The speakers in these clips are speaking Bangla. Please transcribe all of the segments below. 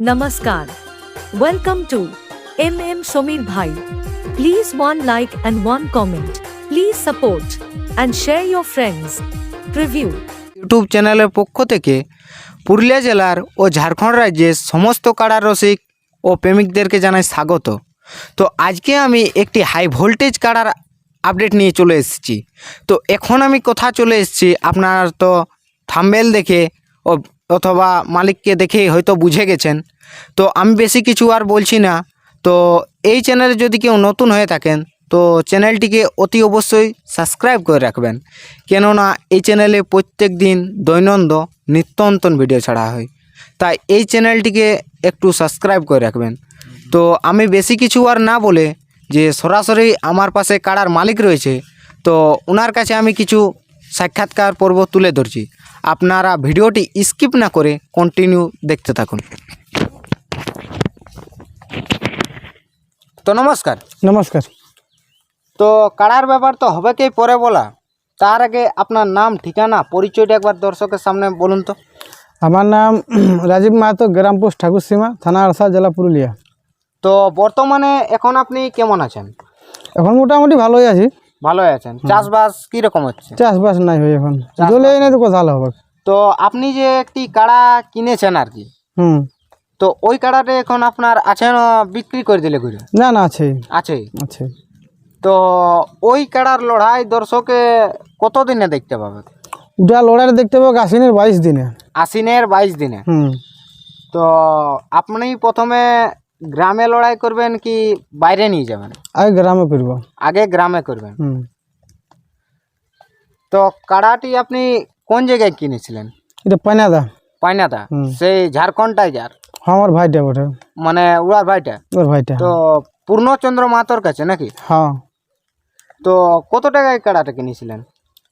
Namaskar. Welcome to MM Somir Bhai. Please one like and one comment. Please support and share your friends. Preview. YouTube চ্যানেলের পক্ষ থেকে পুরুলিয়া জেলার ও ঝাড়খণ্ড রাজ্যের সমস্ত কাড়া রসিক ও প্রেমিকদেরকে জানাই স্বাগত তো আজকে আমি একটি হাই ভোল্টেজ কাড়ার আপডেট নিয়ে চলে এসেছি তো এখন আমি কোথা চলে এসেছি আপনার তো থাম্বেল দেখে ও অথবা মালিককে দেখে হয়তো বুঝে গেছেন। তো আমি বেশি কিছু আর বলছি না। তো এই চ্যানেলে যদি কেউ নতুন হয়ে থাকেন, তো চ্যানেলটিকে অতি অবশ্যই সাবস্ক্রাইব করে রাখবেন। কেননা এই চ্যানেলে প্রত্যেক দিন দৈনন্দ নিত্য নতুন ভিডিও ছাড়া হয়। তাই এই চ্যানেলটিকে একটু সাবস্ক্রাইব করে রাখবেন। তো আমি বেশি কিছু আর না বলে যে সরাসরি আমার পাশে কাড়ার মালিক রয়েছে, তো ওনার কাছে আমি কিছু সাক্ষাৎকার পর্ব তুলে ধরছি। আপনারা ভিডিওটি স্কিপ না করে কন্টিনিউ দেখতে থাকুন। তো নমস্কার। নমস্কার। তো কাড়ার ব্যাপার তো হবে কি পরে বলা। তার আগে আপনার নাম ঠিকানা পরিচয়টা একবার দর্শকের সামনে বলুন তো। আমার নাম রাজীব মাহাতো গ্রাম পোস্ট ঠাকুরসীমা থানা আরসা জেলা পুরুলিয়া। তো বর্তমানে এখন আপনি কেমন আছেন? এখন মোটামুটি ভালোই আছি। ভালোই আছেন। চাষবাস কীরকম হচ্ছে? চাষবাস নাই হয় এখন। জলে নাই তো কোথাও হবে? তো আপনি যে একটি কাড়া কিনেছেন আর কি হুম। তো ওই কাড়াটা এখন আপনার আছে না বিক্রি করে দিলে ঘুরে? না না আছে। আছে? আছে। তো ওই কাড়ার লড়াই দর্শকে কত দিনে দেখতে পাবে? ওটা লড়াই দেখতে পাবো আশ্বিনের বাইশ দিনে। আশ্বিনের বাইশ দিনে। হুম। তো আপনি প্রথমে গ্রামে লড়াই করবেন কি বাইরে নিয়ে যাবেন? আগে গ্রামে করব। আগে গ্রামে করবেন? হুম। তো কাড়াটি আপনি কোন জায়গায় কিনেছিলেন? এটা পানাদা পাইনাদা? হুম। সেই ঝাড়খণ্ড টাইগার আমার ভাইটা বটে। মানে উড়ার ভাইটা? ওর ভাইটা। তো পূর্ণচন্দ্র মাতর কাছে নাকি? হ্যাঁ। তো কত টাকায় কাড়াটা কিনেছিলেন?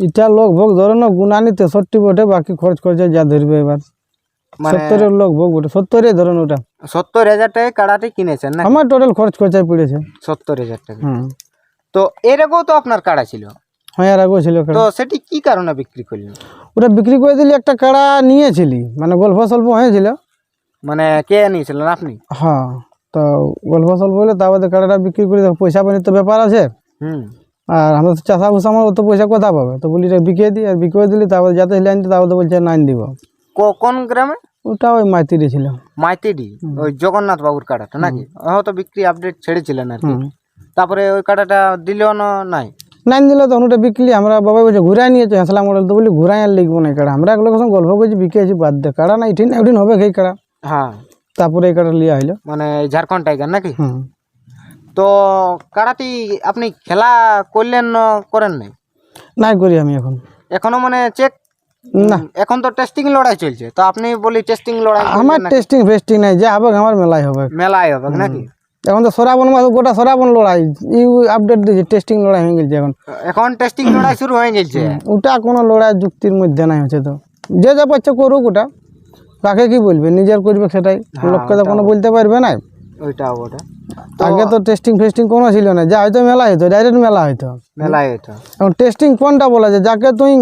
এটা লোক ভোগ ধরো না গুনানি তেষট্টি বটে বাকি খরচ খরচা যা ধরবে এবার। সত্তরের লোক ভোগ বটে সত্তরে ধরুন ওটা। সত্তর হাজার টাকায় কাড়াটি কিনেছেন না আমার টোটাল খরচ খরচায় পড়েছে। সত্তর হাজার টাকা। হুম। তো এর আগেও তো আপনার কাড়া ছিল? হ্যাঁ আর আগেও ছিল তো সেটি কি কারণে বিক্রি করলেন? ওটা বিক্রি করে দিলি একটা কাড়া নিয়েছিলি মানে গল্প স্বল্প হয়েছিল। মানে কে নিয়েছিলেন আপনি? হ্যাঁ তো গল্প স্বল্প হলে তারপরে কাড়াটা বিক্রি করে পয়সা পানির তো ব্যাপার আছে। হুম। আর আমরা তো চাষা ভুষা আমার অত পয়সা কোথা পাবে। তো বলি এটা বিকিয়ে দিই আর বিক্রি করে দিলি তারপরে যাতে লাইন তারপরে তো বলছে নাইন দিব। কোন গ্রামে? ওটা ওই মাইতিরি ছিল। মাইতিডি ওই জগন্নাথ বাবুর কাটাটা নাকি? হয়তো বিক্রি আপডেট ছেড়েছিলেন আর কি। তারপরে ওই কাটাটা দিল না নাই? নাইন দিলে তখন ওটা বিকলি আমরা বাবা বলছে ঘুরাই নিয়েছে হেসলা মডেল তো বলি ঘুরাই আর লিখব না কাড়া। আমরা লোকের সঙ্গে গল্প করছি বিকেছি বাদ দে কাড়া না ইঠিন একদিন হবে সেই কাড়া। হ্যাঁ। তারপরে এই কাড়া লিয়া হইল। মানে ঝাড়খণ্ড টাইগার নাকি? তো কাড়াটি আপনি খেলা করলেন করেন নাই? নাই করি আমি এখন। এখনও মানে চেক না। এখন তো টেস্টিং লড়াই চলছে তো আপনি বলি টেস্টিং লড়াই আমার টেস্টিং ফেস্টিং নাই যা হবে আমার মেলাই হবে। মেলায় হবে নাকি? এখন তো সরাবন মাস গোটা সরাবন লড়াই ইউ আপডেট দিয়েছে টেস্টিং লড়াই হয়ে গেছে এখন। এখন টেস্টিং লড়াই শুরু হয়ে গেছে। ওটা কোনো লড়াই যুক্তির মধ্যে নাই হচ্ছে তো। যে যা পাচ্ছে করুক ওটা। তাকে কি বলবে? নিজের করবে সেটাই। লোককে তো কোনো বলতে পারবে না ওইটা ওটা। আগে তো টেস্টিং ফেস্টিং কোনো ছিল না যা হয়তো মেলা হইতো ডাইরেক্ট মেলা হইতো। মেলা হইতো। এখন টেস্টিং কোনটা বলা যায় যাকে তুই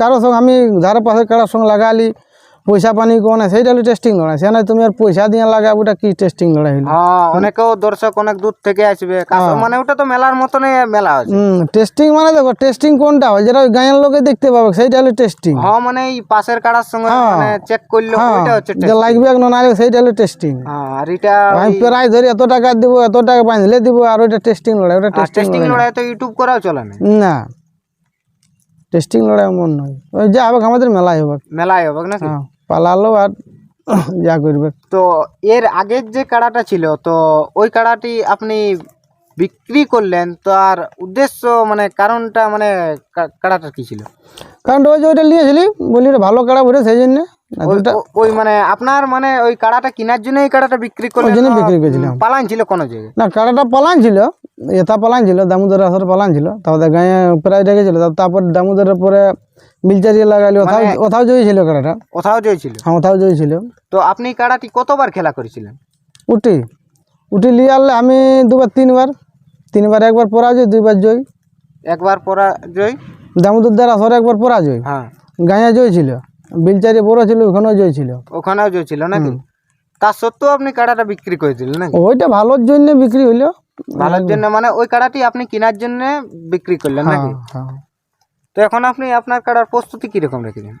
কারোর সঙ্গে আমি ধারে পাশে কারোর সঙ্গে লাগালি পয়সা পানি কোন সেইটা হলো টেস্টিং লড়াই। সে তুমি আর পয়সা দিয়ে লাগাবো ওটা কি টেস্টিং লড়াই হলো? হ্যাঁ অনেকেও দর্শক অনেক দূর থেকে আসবে। কাছে- মানে ওটা তো মেলার মতনই মেলা আছে টেস্টিং মানে দেখো টেস্টিং কোনটা হয়? যেটা গাঁয়ের লোকে দেখতে পাবে সেইটা হলো টেস্টিং হ্যাঁ মানে এই পাশের কাড়ার সঙ্গে মানে চেক করল হ্যাঁ। ওইটা হচ্ছে যে লাগবে না না সেইটা হলো টেস্টিং হ্যাঁ আর এটা আমি প্রায় ধরি এত টাকা দিব এত টাকা বাঁধলে দিব আর ওইটা টেস্টিং লড়াই ওটা টেস্টিং লড়াই তো ইউটিউব করাও চলে না? না। টেস্টিং লড়াই মন নয়। ওই যা হবে আমাদের মেলাই হবে। মেলায় হবে নাকি? হ্যাঁ। পালালো আর যা করবে। তো এর আগের যে কাড়াটা ছিল তো ওই কাড়াটি আপনি বিক্রি করলেন তো আর উদ্দেশ্য মানে কারণটা মানে কাড়াটা কাড়াটার কি ছিল? কারণ ওই যে ওইটা নিয়েছিলি বলি ভালো কাড়া বলে সেই জন্য। ওই মানে আপনার মানে ওই কাড়াটা কেনার জন্য এই কাড়াটা বিক্রি করলেন জন্য বিক্রি করেছিলাম। পালান ছিল কোনো জায়গায়? না কাড়াটা পালান ছিল এটা পালান ছিল দামোদর আসর পালান ছিল। তারপরে গায়ে প্রায় রেখেছিল তারপর দামোদরের পরে মিলচারি লাগালি ওথাও ওথাও জয়ী ছিল কাড়াটা। কোথাও জয়ছিল হ্যাঁ ওথাও জয়ী ছিল। তো আপনি কাড়াটি কতবার খেলা করেছিলেন? উঠি। উঠি লিয়ে আনলে আমি দুবার তিনবার। তিনবার একবার পরাজয় দুইবার জয়। একবার পরা জয় দামোদর দ্বারা আসরে একবার পরাজয়। হ্যাঁ। গাঁয়ে জয় ছিল। বিলচারি বড় ছিল ওখানেও জয় ছিল ওখানেও জয় নাকি? তা সত্ত্বেও আপনি কাড়াটা বিক্রি করে দিলেন নাকি? ওইটা ভালোর জন্য বিক্রি হইল। ভালোর জন্য মানে ওই কাড়াটি আপনি কেনার জন্য বিক্রি করলেন হ্যাঁ নাকি? হ্যাঁ তো এখন আপনি আপনার কাড়ার প্রস্তুতি কীরকম রেখেছেন?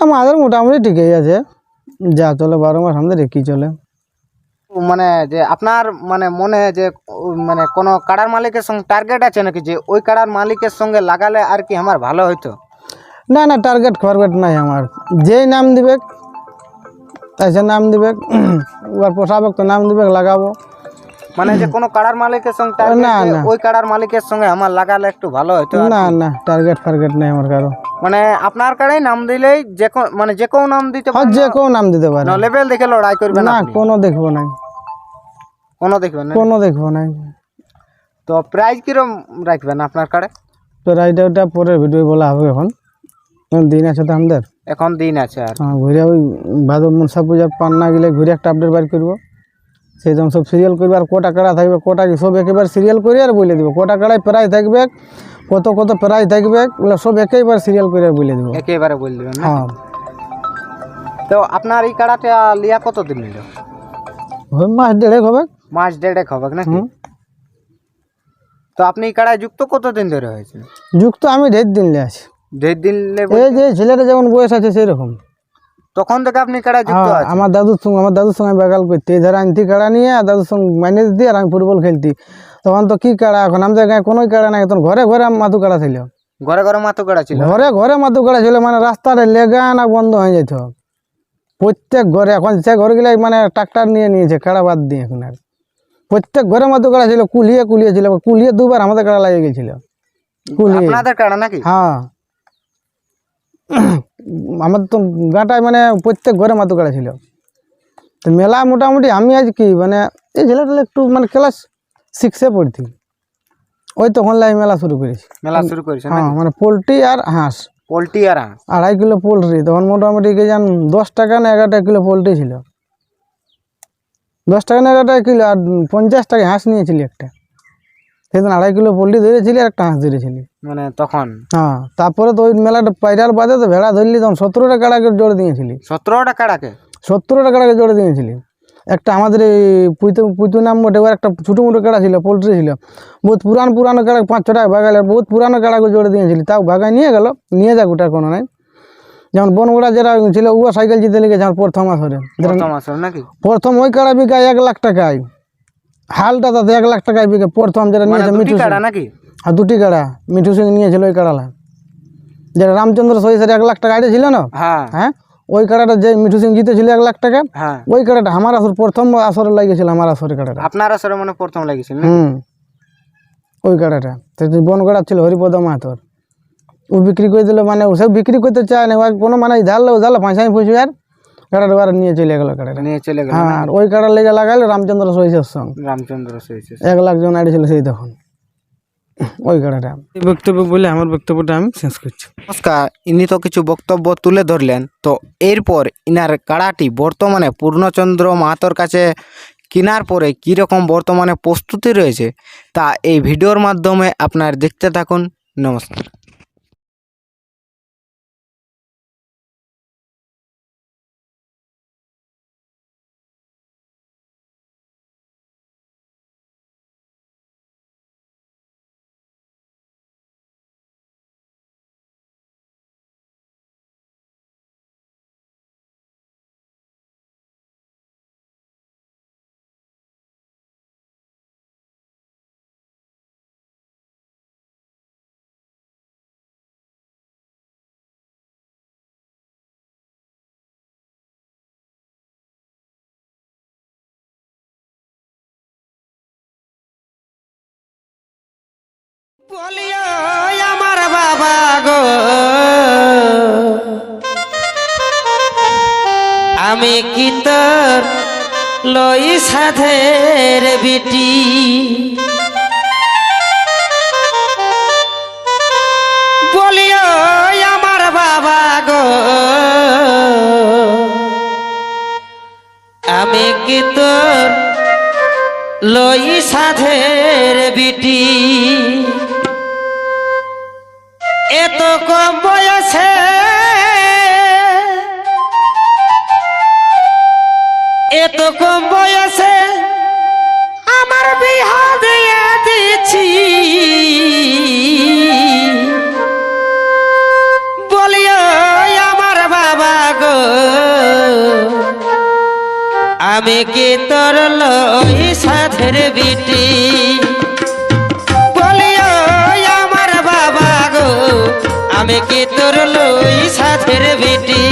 আমাদের মোটামুটি ঠিকই আছে। যা চলে বারো মাস আমাদের একই চলে। মানে যে আপনার মানে মনে যে মানে কোনো কাড়ার মালিকের সঙ্গে টার্গেট আছে নাকি যে ওই কাড়ার মালিকের সঙ্গে লাগালে আর কি আমার ভালো হইতো? না না টার্গেট ফার্গেট নাই আমার। যেই নাম দিবে তাইসে নাম দিবে। এবার পোষাবে তো নাম দিবে লাগাবো। মানে যে কোনো কাড়ার মালিকের সঙ্গে না, না। ওই কাড়ার মালিকের সঙ্গে আমার লাগালে একটু ভালো আর না না টার্গেট ফার্গেট নাই আমার কারও। মানে আপনার কাড়াই নাম দিলেই যে মানে যে কোনো নাম দিতে আর যে কেউ নাম দিতে পারে। না লেভেল দেখে লড়াই করবে না কোনো দেখব নাই। কোনো দেখবেন না। কোনো দেখব নাই। তো প্রাইস কিরম রাখবেন আপনার কাড়ে তো রাইডা ওটা পরের ভিডিও বলা হবে এখন। দিন আছে তো আমাদের? এখন দিন আছে আর। হ্যাঁ ঘুরে ওই ভাদব মনসা পূজার পান্না গেলে ঘুরে একটা আপডেট বার করব। সেই জন্য সব সিরিয়াল করবে আর কটা কাড়া থাকবে কটা সব একেবারে সিরিয়াল করে আর বলে দিব। কটা কাড়ায় প্রাইজ থাকবে কত কত প্রাইজ থাকবে ওগুলো সব একেবারে সিরিয়াল করে আর বলে দেবো। একেবারে বলে দেবেন হ্যাঁ। তো আপনার এই কাড়াটা লিয়া কত দিন নিল মাস দেড়েক হবে। মাস দেড়েক হবে নাকি। তো আপনি এই কাড়ায় যুক্ত কতদিন ধরে হয়েছে যুক্ত আমি ঢের দিন লে আছি। দেড় দিন এই যে ছেলেটা যেমন বয়স আছে সেই রকম তখন থেকে আপনি কাড়ায় যুক্ত হ্যাঁ, আছেন? আমার দাদুর সঙ্গে আমার দাদুর সঙ্গে বেগাল করতে এই আনতি কাড়া নিয়ে আর দাদুর সঙ্গে ম্যানেজ দিয়ে আর আমি ফুটবল খেলতি তখন তো কি কাড়া? এখন আমাদের গায়ে কোনো কাড়া নাই। তখন ঘরে ঘরে মাথু কাড়া ছিল। ঘরে ঘরে মাথো কাড়া ছিল? ঘরে ঘরে মাথু কাড়া ছিল। মানে রাস্তার লেগা না বন্ধ হয়ে যেত। প্রত্যেক ঘরে এখন সে ঘরে গেলে মানে ট্রাক্টর নিয়ে নিয়েছে কাড়া বাদ দিয়ে এখন আর। প্রত্যেক ঘরে মাথু কাড়া ছিল। কুলিয়ে কুলিয়ে ছিল। কুলিয়ে দুবার আমাদের কাড়া লাগিয়ে গেছিল। কুলিয়ে। আপনাদের কাড়া নাকি? হ্যাঁ। আমাদের তো গাঁটায় মানে প্রত্যেক ঘরে মাতু কাড়া ছিল। তো মেলা মোটামুটি আমি আজ কি মানে এই ছেলেটা একটু মানে ক্লাস সিক্সে পড়তি ওই তখন লাই মেলা শুরু করেছি। মেলা শুরু করেছেন হ্যাঁ মানে পোলট্রি আর হাঁস। পোলট্রি আর হাঁস? আড়াই কিলো পোলট্রি। তখন মোটামুটি কে জান দশ টাকা না এগারো টাকা কিলো পোলট্রি ছিল। দশ টাকা না এগারো টাকা কিলো আর পঞ্চাশ টাকা হাঁস নিয়েছিলি একটা। সেদিন আড়াই কিলো পোলট্রি ধরেছিলি আর একটা হাঁস ধরেছিলি। মানে তখন? হ্যাঁ তারপরে তো ওই মেলাটা পাইরার বাদে তো ভেড়া ধরলি তখন সতেরো টাকা টাকা জোরে দিয়েছিলি। সতেরোটা কাড়াকে? সত্তর টাকা টাকা জোরে দিয়েছিলি। একটা আমাদের এই পুইতু পুইতু নাম মোটে একটা ছোটো মোটো কাড়া ছিল পোলট্রি ছিল। বহুত পুরানো পুরানো কাড়া পাঁচ ছ টাকা ভাগালে বহুত পুরানো কাড়াকে জোরে দিয়েছিলি। তাও ভাগায় নিয়ে গেল নিয়ে যাক ওটার কোনো নাই। যেমন বনগুড়া যেটা ছিল ও সাইকেল জিতে লেগেছে আমার প্রথম আসরে। প্রথম আসর নাকি? প্রথম ওই কাড়া বিকায় এক লাখ টাকায় হালটা তাতে এক লাখ টাকায় বিকে। প্রথম যেটা মানে নিয়েছে মিঠু। কাড়া নাকি? আর দুটি কাড়া। মিঠু সিং নিয়েছিল ওই কাড়ালা যেটা রামচন্দ্র সহিসের এক লাখ টাকা আইডে ছিল না? হ্যাঁ। হ্যাঁ? ওই কাড়াটা যে মিঠু সিং জিতেছিল এক লাখ টাকা হ্যাঁ। ওই কাড়াটা আমার আসর প্রথম আসরে লাগিয়েছিল আমার আসরে কাড়াটা। আপনার আসরে মানে প্রথম লাগিয়েছিল হুম। ওই কাড়াটা। বন কাড়া ছিল হরিপদ মাহাতর। ও বিক্রি করে দিল মানে ও সব বিক্রি করতে চায় না কোনো মানে ঝাললো ঝালো ফাঁসাই ফুসি আর কাড়াটা ওরা নিয়ে চলে গেল কাড়াটা নিয়ে চলে গেল হ্যাঁ আর ওই কাড়ার লেগে লাগাইলো রামচন্দ্র সহিসের সঙ্গে রামচন্দ্র সহিছে এক লাখ জন আইডি ছিল সেই তখন। ওই কাড়াটা এই বক্তব্য বলে আমার বক্তব্যটা আমি শেষ করছি। নমস্কার ইনি তো কিছু বক্তব্য তুলে ধরলেন। তো এরপর ইনার কাড়াটি বর্তমানে পূর্ণচন্দ্র মাহাতোর কাছে কেনার পরে কীরকম বর্তমানে প্রস্তুতি রয়েছে তা এই ভিডিওর মাধ্যমে আপনার দেখতে থাকুন। নমস্কার। আমার বাবা গো, আমি কি তোর লই সাধের বিটি? বলিও, আমার বাবা গো, আমি কি তোর লই সাধের বিটি? বয়সে কম বয়সে আমার বিহা দিয়ে দিচ্ছি বলিও, আমার বাবা গো, আমি কি তোর লই সাথের বিটি? বলিও, আমার বাবা গো, আমি কি তোর লই সাথের বিটি?